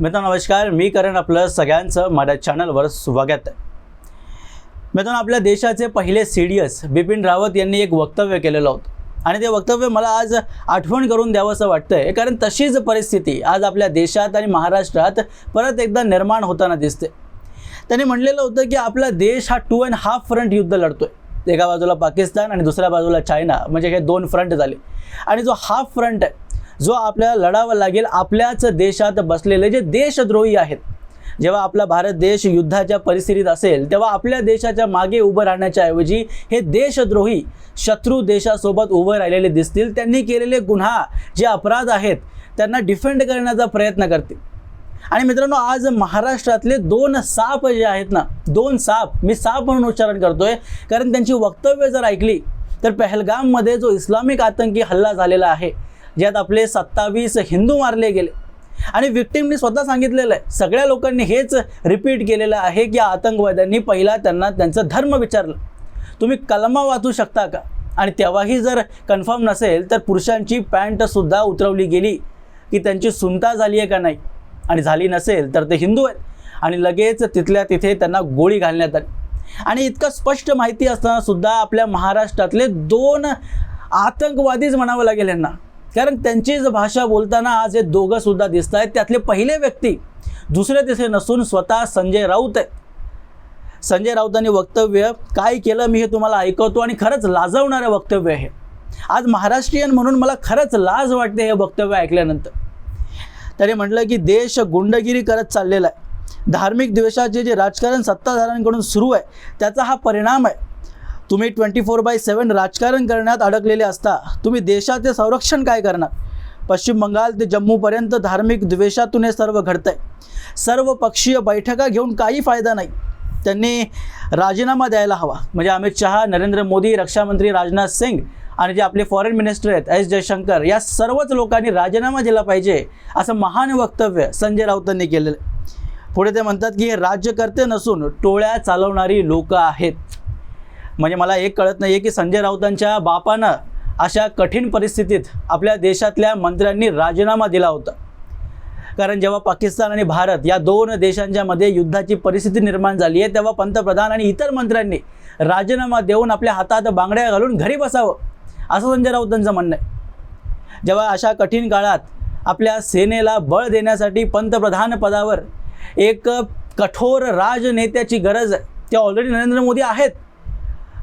मित्रांनो नमस्कार. मी करण आपलं सगळ्यांचं माझ्या चॅनलवर स्वागत. आहे मित्रांनो आपल्या देशाचे पहिले C D S Bipin Rawat यांनी एक वक्तव्य केलेलं होतं. आणि ते वक्तव्य मला आज आठवण करून द्यावंसं वाटतं आहे कारण तशीच परिस्थिती आज आपल्या देशात आणि महाराष्ट्रात परत एकदा निर्माण होताना दिसते. त्यांनी म्हणलेलं होतं की आपला देश हा टू अँड हाफ फ्रंट युद्ध लढतो आहे एका बाजूला पाकिस्तान आणि दुसऱ्या बाजूला चायना म्हणजे हे दोन फ्रंट झाले. आणि जो हाफ फ्रंट आहे जो आपल्याला लढावा लागेल आपल्याच देशात बसलेले जे देशद्रोही आहेत. जेव्हा आपला भारत देश युद्धाच्या परिस्थितीत असेल तेव्हा आपल्या देशाच्या मागे उभं राहण्याच्या ऐवजी हे देशद्रोही शत्रू देशासोबत उभं राहिलेले दिसतील. त्यांनी केलेले गुन्हा जे अपराध आहेत त्यांना डिफेंड करण्याचा प्रयत्न करतील. आणि मित्रांनो आज महाराष्ट्रातले दोन साप जे आहेत ना दोन साप मी साप म्हणून उच्चारण करतोय कारण त्यांची वक्तव्य जर ऐकली तर पहलगाममध्ये जो इस्लामिक आतंकी हल्ला झालेला आहे ज्यात आपले सत्तावीस हिंदू मारले गेले. आणि विक्टिमनी स्वतः सांगितलेलं आहे. सगळ्या लोकांनी हेच रिपीट केलेलं आहे की आतंकवाद्यांनी पहिला त्यांना त्यांचा धर्म विचारलं. तुम्ही कलमा वाचू शकता का? आणि तेव्हाही जर कन्फर्म नसेल तर पुरुषांची पॅन्टसुद्धा उतरवली गेली की त्यांची सुनता झाली आहे का नाही? आणि झाली नसेल तर ते हिंदू आहेत. आणि लगेच तिथल्या तिथे त्यांना गोळी घालण्यात आली. आणि इतकं स्पष्ट माहिती असताना सुद्धा आपल्या महाराष्ट्रातले दोन आतंकवादीच म्हणावं लागेल यांना. कारण त्यांचीच भाषा बोलताना आज हे दोघं सुद्धा दिसत आहेत. त्यातले पहिले व्यक्ती दुसरे तिसरे नसून स्वतः संजय राऊत आहेत. संजय राऊतांनी वक्तव्य काय केलं मी हे तुम्हाला ऐकवतो आणि खरंच लाजवणारं वक्तव्य आहे. आज महाराष्ट्रीयन म्हणून मला खरंच लाज वाटते हे वक्तव्य ऐकल्यानंतर. त्याने म्हटलं की देश गुंडगिरी करत चाललेला आहे. धार्मिक द्वेषाचे जे राजकारण सत्ताधाऱ्यांकडून सुरू आहे त्याचा हा परिणाम आहे. तुम्ही ट्वेंटी फोर बाय सेवन राजकारण करण्यात अडकलेले असता तुम्ही देशाचे संरक्षण काय करणार? पश्चिम बंगाल ते जम्मूपर्यंत धार्मिक द्वेषातून हे सर्व घडतंय. सर्व पक्षीय बैठका घेऊन काही फायदा नाही. त्यांनी राजीनामा द्यायला हवा. म्हणजे अमित शहा नरेंद्र मोदी रक्षामंत्री राजनाथ सिंग आणि जे आपले फॉरेन मिनिस्टर आहेत एस जयशंकर या सर्वच लोकांनी राजीनामा दिला पाहिजे असं महान वक्तव्य संजय राऊतांनी केलेलं आहे. पुढे ते म्हणतात की हे राज्यकर्ते नसून टोळ्या चालवणारी लोकं आहेत. म्हणजे मला एक कळत नाही आहे की संजय राऊतांच्या बापानं अशा कठीण परिस्थितीत आपल्या देशातल्या मंत्र्यांनी राजीनामा दिला होता. कारण जेव्हा पाकिस्तान आणि भारत या दोन देशांच्या मध्ये युद्धाची परिस्थिती निर्माण झाली आहे तेव्हा पंतप्रधान आणि इतर मंत्र्यांनी राजीनामा देऊन आपल्या हातात बांगड्या घालून घरी बसावं असं संजय राऊतांचं म्हणणं आहे. जेव्हा अशा कठीण काळात आपल्या सेनेला बळ देण्यासाठी पंतप्रधान पदावर एक कठोर राजनेत्याची गरज आहे ते ऑलरेडी नरेंद्र मोदी आहेत.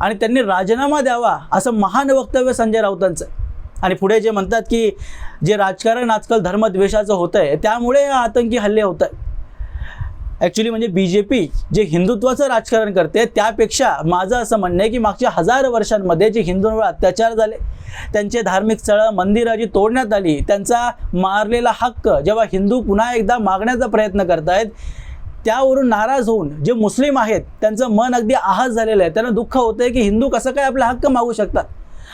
आणि त्यांनी राजीनामा द्यावा असं महान वक्तव्य संजय राऊतांचं. आणि पुढे जे म्हणतात की जे राजकारण आजकाल धर्मद्वेषाचं होतं आहे त्यामुळे हे आतंकी हल्ले होत आहेत ॲक्च्युली म्हणजे बी जे पी जे हिंदुत्वाचं राजकारण करते त्यापेक्षा माझं असं म्हणणं आहे की मागच्या हजार वर्षांमध्ये जे हिंदूंवर अत्याचार झाले त्यांचे धार्मिक स्थळं मंदिरं जी तोडण्यात आली त्यांचा मारलेला हक्क जेव्हा हिंदू पुन्हा एकदा मागण्याचा प्रयत्न करतायत त्यावरून नाराज होऊन जे मुस्लिम आहेत त्यांचं मन अगदी आहात झालेलं आहे. त्यांना दुःख होतं आहे की हिंदू कसं काय आपला हक्क मागू शकतात?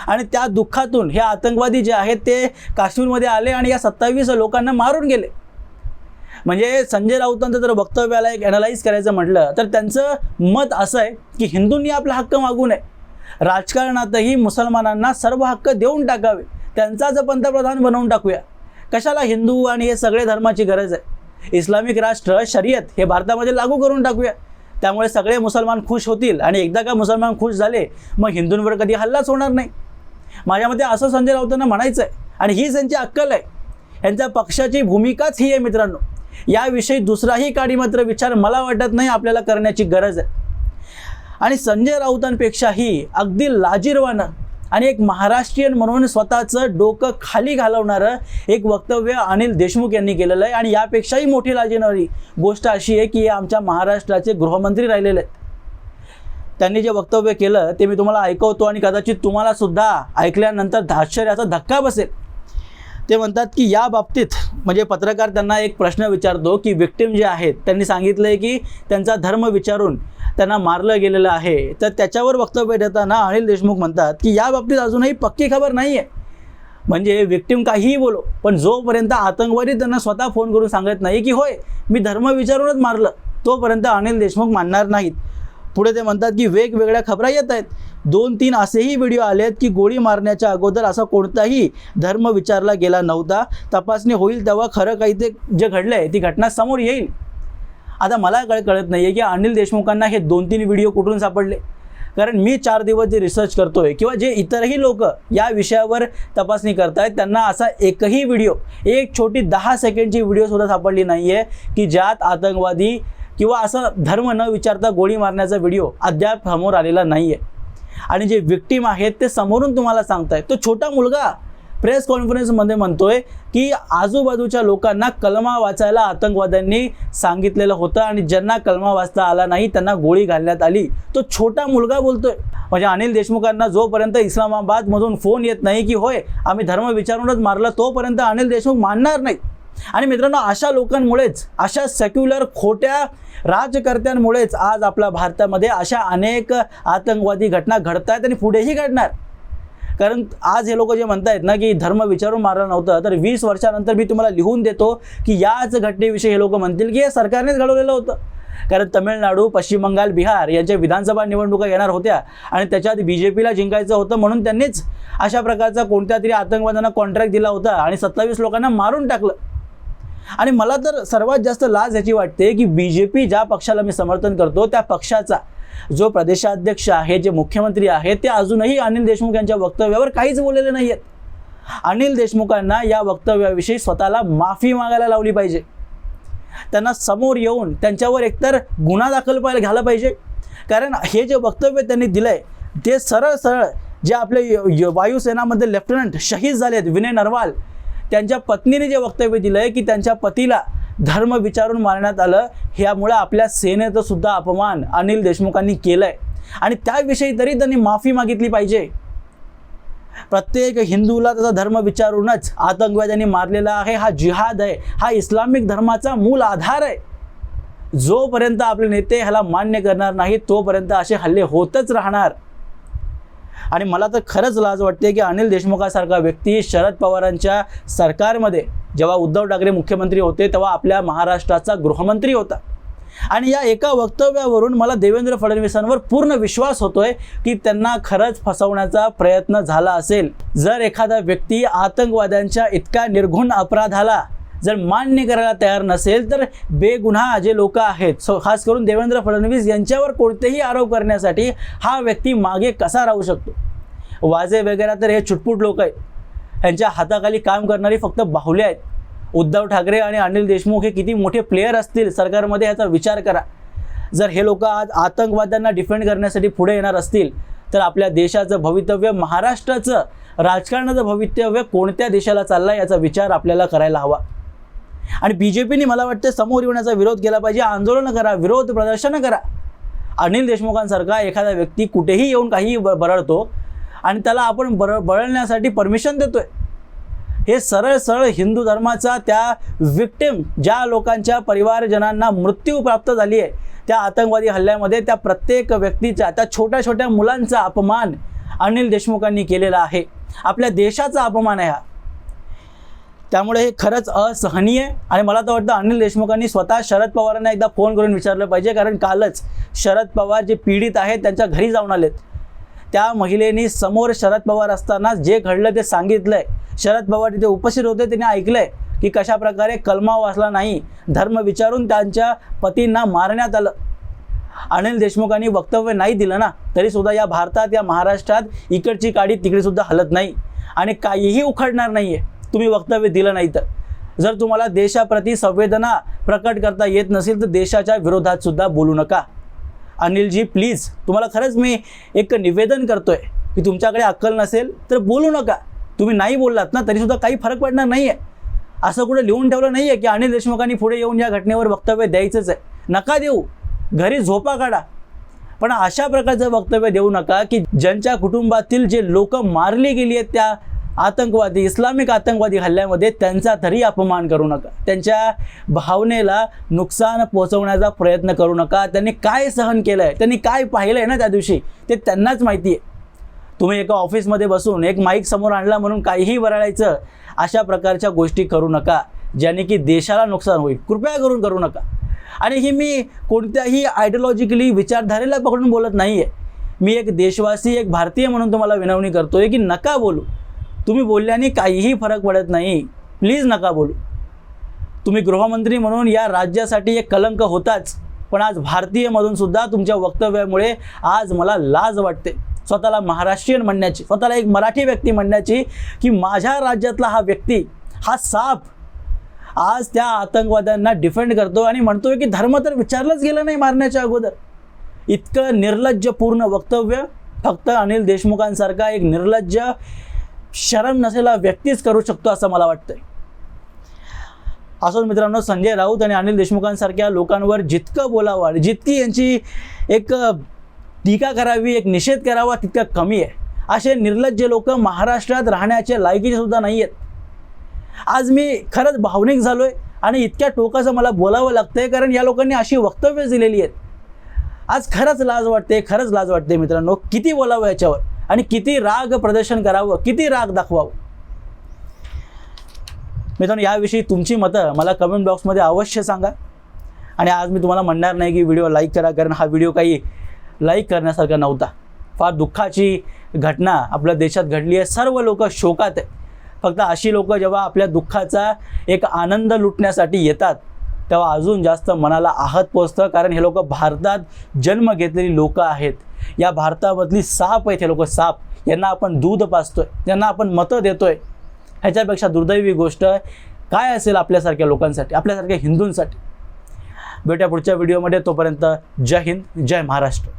आणि त्या दुःखातून हे आतंकवादी जे आहेत ते काश्मीरमध्ये आले आणि या सत्तावीस लोकांना मारून गेले. म्हणजे संजय राऊतांचं जर वक्तव्याला एक ॲनालाइज करायचं म्हटलं तर त्यांचं मत असं आहे की हिंदूंनी आपला हक्क मागू नये. राजकारणातही मुसलमानांना सर्व हक्क देऊन टाकावे. त्यांचाच पंतप्रधान बनवून टाकूया कशाला हिंदू आणि हे सगळे धर्माची गरज आहे? इस्लामिक राष्ट्र शर्यत हे भारतामध्ये लागू करून टाकूया. त्यामुळे सगळे मुसलमान खुश होतील आणि एकदा का मुसलमान खुश झाले मग हिंदूंवर कधी हल्लाच होणार नाही. माझ्या मते असं संजय राऊतांना म्हणायचं आहे आणि हीच यांची अक्कल आहे. यांच्या पक्षाची भूमिकाच ही आहे मित्रांनो. याविषयी दुसराही काडी मात्र विचार मला वाटत नाही आपल्याला करण्याची गरज आहे. आणि संजय राऊतांपेक्षाही अगदी लाजीरवानं आणि एक महाराष्ट्रीयन म्हणून स्वतःचं डोकं खाली घालवणारं एक वक्तव्य अनिल देशमुख यांनी केलेलं आहे. आणि यापेक्षाही मोठी लाजिरवाणी गोष्ट अशी आहे की हे आमच्या महाराष्ट्राचे गृहमंत्री राहिलेले आहेत. त्यांनी जे वक्तव्य केलं ते मी तुम्हाला ऐकवतो आणि कदाचित तुम्हाला सुद्धा ऐकल्यानंतर आश्चर्याचा धक्का बसेल. ते म्हणतात की या बाबतीत म्हणजे पत्रकार त्यांना एक प्रश्न विचारतो की विक्टिम जे आहेत त्यांनी सांगितलं आहे की त्यांचा धर्म विचारून त्यांना मारलं गेलेलं आहे. तर त्याच्यावर वक्तव्य देताना अनिल देशमुख म्हणतात की या बाबतीत अजूनही पक्की खबर नाही आहे म्हणजे विक्टिम काहीही बोलो पण जोपर्यंत आतंकवादी त्यांना स्वतः फोन करून सांगत नाही की होय मी धर्म विचारूनच मारलं तोपर्यंत अनिल देशमुख मानणार नाहीत. पुढे ते म्हणतात की वेगवेगळ्या खबरा येत आहेत. दोन तीन असेही व्हिडिओ आले आहेत की गोळी मारण्याच्या अगोदर असा कोणताही धर्म विचारला गेला नव्हता. तपासणी होईल तेव्हा खरं काही ते जे घडलं आहे ती घटना समोर येईल. आता मला कळ कळत नाही आहे की अनिल देशमुखांना हे दोन तीन व्हिडिओ कुठून सापडले? कारण मी चार दिवस जे रिसर्च करतोय किंवा जे इतरही लोक या विषयावर तपासणी करतायत त्यांना असा एकही व्हिडिओ एक छोटी दहा सेकंडची व्हिडिओसुद्धा सापडली नाही आहे की ज्यात आतंकवादी किंवा असं धर्म न विचारता गोळी मारण्याचा व्हिडिओ अद्याप समोर आलेला नाही आहे आणि जे विक्टीम आहेत ते समोरून तुम्हाला सांगताय. तो छोटा मुलगा प्रेस कॉन्फरन्समध्ये म्हणतोय की आजूबाजूच्या लोकांना कलमा वाचायला आतंकवाद्यांनी सांगितलेलं होतं आणि ज्यांना कलमा वाचता आला नाही त्यांना गोळी घालण्यात आली. तो छोटा मुलगा बोलतोय. म्हणजे अनिल देशमुखांना जोपर्यंत इस्लामाबादमधून फोन येत नाही की होय आम्ही धर्म विचारूनच मारला तोपर्यंत अनिल देशमुख मानणार नाही. आणि मित्रांनो अशा लोकांमुळेच अशा सेक्युलर खोट्या राजकर्त्यांमुळेच आज आपल्या भारतामध्ये अशा अनेक आतंकवादी घटना घडत आहेत आणि पुढेही घडणार. कारण आज हे लोक जे म्हणतायत ना की धर्म विचारून मारलं नव्हतं तर वीस वर्षानंतर मी तुम्हाला लिहून देतो की याच घटनेविषयी हे लोक म्हणतील की हे सरकारनेच घडवलेलं होतं. कारण तमिळनाडू पश्चिम बंगाल बिहार यांच्या विधानसभा निवडणुका येणार होत्या आणि त्याच्यात बी जे पीला जिंकायचं होतं म्हणून त्यांनीच अशा प्रकारचा कोणत्या तरी आतंकवाद्यांना कॉन्ट्रॅक्ट दिला होता आणि सत्तावीस लोकांना मारून टाकलं. आणि मला तर सर्वात जास्त लाज याची वाटते की बी जे पी ज्या पक्षाला मी समर्थन करतो त्या पक्षाचा जो प्रदेशाध्यक्ष आहे जे मुख्यमंत्री आहेत ते अजूनही अनिल देशमुख यांच्या वक्तव्यावर काहीच बोललेले नाही आहेत अनिल देशमुखांना या वक्तव्याविषयी स्वतःला माफी मागायला लावली पाहिजे. त्यांना समोर येऊन त्यांच्यावर एकतर गुन्हा दाखल पाहिजे घ्यायला पाहिजे. कारण हे जे वक्तव्य त्यांनी दिलं आहे ते सरळ सरळ जे आपले य- वायुसेनामध्ये लेफ्टनंट शहीद झालेत विनय नरवाल त्यांच्या पत्नीने जे वक्तव्य दिलं आहे की त्यांच्या पतीला धर्म विचारून मारण्यात आलं ह्यामुळं आपल्या सेनेचं सुद्धा अपमान अनिल देशमुखांनी केलं आहे आणि त्याविषयी तरी त्यांनी माफी मागितली पाहिजे. प्रत्येक हिंदूला त्याचा धर्म विचारूनच आतंकवाद्यांनी मारलेला आहे. हा जिहाद आहे. हा इस्लामिक धर्माचा मूल आधार आहे. जोपर्यंत आपले नेते ह्याला मान्य करणार नाही तोपर्यंत असे हल्ले होतच राहणार. आणि मला तर खरंच लाज वाटते की अनिल देशमुखासारखा व्यक्ती शरद पवारांच्या सरकारमध्ये जेव्हा उद्धव ठाकरे मुख्यमंत्री होते तेव्हा आपल्या महाराष्ट्राचा गृहमंत्री होता. आणि या एका वक्तव्यावरून मला देवेंद्र फडणवीसांवर पूर्ण विश्वास होतोय की त्यांना खरंच फसवण्याचा प्रयत्न झाला असेल. जर एखादा व्यक्ती आतंकवाद्यांच्या इतका निर्घुण अपराधाला जर मान्य करायला तयार नसेल तर बेगुन्हा जे लोक आहेत सो खास करून देवेंद्र फडणवीस यांच्यावर कोणतेही आरोप करण्यासाठी हा व्यक्ती मागे कसा राहू शकतो? वाजे वगैरे तर हे छुटपुट लोक आहेत. यांच्या हाताखाली काम करणारी फक्त बाहुले आहेत. उद्धव ठाकरे आणि अनिल देशमुख हे किती मोठे प्लेयर असतील सरकारमध्ये याचा विचार करा. जर हे लोक आज आतंकवाद्यांना डिफेंड करण्यासाठी पुढे येणार असतील तर आपल्या देशाचं भवितव्य महाराष्ट्राचं राजकारणाचं भवितव्य कोणत्या देशाला चाललं याचा विचार आपल्याला करायला हवा. आणि बी जे पीने मला वाटतं समोर येण्याचा विरोध केला पाहिजे. आंदोलनं करा विरोध प्रदर्शनं करा. अनिल देशमुखांसारखा एखादा व्यक्ती कुठेही येऊन काही ब बरळतो आणि त्याला आपण बर बळण्यासाठी परमिशन देतोय. हे सरळ सरळ हिंदू धर्माचा त्या विक्टिम ज्या लोकांच्या परिवारजनांना मृत्यू प्राप्त झाली आहे त्या आतंकवादी हल्ल्यामध्ये त्या प्रत्येक व्यक्तीचा त्या छोट्या छोट्या मुलांचा अपमान अनिल देशमुखांनी केलेला आहे. आपल्या देशाचा अपमान आहे हा. त्यामुळे हे खरंच असहनीय आणि मला तर वाटतं अनिल देशमुखांनी स्वतः शरद पवारांना एकदा फोन करून विचारलं पाहिजे कारण कालच शरद पवार जे पीडित आहेत त्यांच्या घरी जाऊन आलेत. त्या महिलेनी समोर शरद पवार असताना जे घडलं ते सांगितलं आहे शरद पवार तिथे उपस्थित होते त्यांनी ऐकलंय की कशा प्रकारे कलमा वाचला नाही. धर्म विचारून त्यांच्या पतींना मारण्यात आलं. अनिल देशमुखांनी वक्तव्य नाही दिलं ना तरी सुद्धा या भारतात या महाराष्ट्रात इकडची काडी तिकडे सुद्धा हलत नाही. आणि काहीही उखडणार नाही आहे तुम्ही वक्तव्य दिलं नाही तर. जर तुम्हाला देशाप्रती संवेदना प्रकट करता येत नसेल तर देशाच्या विरोधात सुद्धा बोलू नका. अनिलजी प्लीज तुम्हाला खरंच मी एक निवेदन करतोय की तुमच्याकडे अक्कल नसेल तर बोलू नका. तुम्ही नाही बोललात ना तरीसुद्धा काही फरक पडणार नाही आहे असं कुठे लिहून ठेवलं नाही आहे की अनिल देशमुखांनी पुढे येऊन या घटनेवर वक्तव्य द्यायचंच आहे. नका देऊ. घरी झोपा काढा. पण अशा प्रकारचं वक्तव्य देऊ नका की ज्यांच्या कुटुंबातील जे लोक मारली गेली आहेत त्या आतंकवादी इस्लामिक आतंकवादी हल्ल्यामध्ये त्यांचा तरी अपमान करू नका. त्यांच्या भावनेला नुकसान पोचवण्याचा प्रयत्न करू नका. त्यांनी काय सहन केलं आहे त्यांनी काय पाहिलं आहे ना त्या दिवशी ते त्यांनाच माहिती आहे. तुम्ही एका ऑफिसमध्ये बसून एक माईक समोर आणला म्हणून काहीही वराळायचं अशा प्रकारच्या गोष्टी करू नका ज्याने की देशाला नुकसान होईल. कृपया करून करू नका. आणि ही मी कोणत्याही आयडिओलॉजिकली विचारधारेला पकडून बोलत नाही आहे मी एक देशवासी एक भारतीय म्हणून तुम्हाला विनवणी करतो आहे की नका बोलू. तुम्ही बोलल्याने काहीही फरक पडत नाही. प्लीज नका बोलू. तुम्ही गृहमंत्री म्हणून या राज्यासाठी एक कलंक होताच पण आज भारतीयमधून सुद्धा तुमच्या वक्तव्यामुळे आज मला लाज वाटते. स्वतःला महाराष्ट्रीयन म्हणण्याची स्वतःला एक मराठी व्यक्ती म्हणण्याची की माझ्या राज्यातला हा व्यक्ती हा साप आज त्या आतंकवाद्यांना डिफेंड करतो आणि म्हणतोय की धर्म तर विचारलंच गेलं नाही मारण्याच्या अगोदर. इतकं निर्लज्जपूर्ण वक्तव्य फक्त अनिल देशमुखांसारखा एक निर्लज्ज शरम नसेला व्यक्तीच करू शकतो असं मला वाटतंय. असोच मित्रांनो संजय राऊत आणि अनिल देशमुखांसारख्या लोकांवर जितकं बोलावं जितकी यांची एक टीका करावी एक निषेध करावा तितका कमी आहे. असे निर्लज्ज लोक महाराष्ट्रात राहण्याचे लायकीचे सुद्धा नाही आहेत आज मी खरंच भावनिक झालो आहे आणि इतक्या टोकाचं मला बोलावं लागतं आहे कारण या लोकांनी अशी वक्तव्य दिलेली आहेत. आज खरंच लाज वाटते खरंच लाज वाटते मित्रांनो किती बोलावं याच्यावर? आणि किती राग प्रदर्शन करावं किती राग दाखवावं? मित्रांनो याविषयी तुमची मतं मला कमेंट बॉक्समध्ये अवश्य सांगा. आणि आज मी तुम्हाला म्हणणार नाही की व्हिडिओ लाईक करा कारण हा व्हिडिओ काही लाईक करण्यासारखा नव्हता. फार दुःखाची घटना आपल्या देशात घडली आहे. सर्व लोक शोकात आहे. फक्त अशी लोक जेव्हा आपल्या दुःखाचा एक आनंद लुटण्यासाठी येतात तेव्हा अजून जास्त मनाला आहत पोचतं कारण हे लोक भारतात जन्म घेतलेली लोक आहेत. या भारतामधली साप आहेत हे लोक साप. यांना आपण दूध पाचतोय यांना आपण मतं देतोय. ह्याच्यापेक्षा दुर्दैवी गोष्ट काय असेल आपल्यासारख्या लोकांसाठी आपल्यासारख्या हिंदूंसाठी? भेटूया पुढच्या व्हिडिओमध्ये तोपर्यंत जय हिंद जय महाराष्ट्र.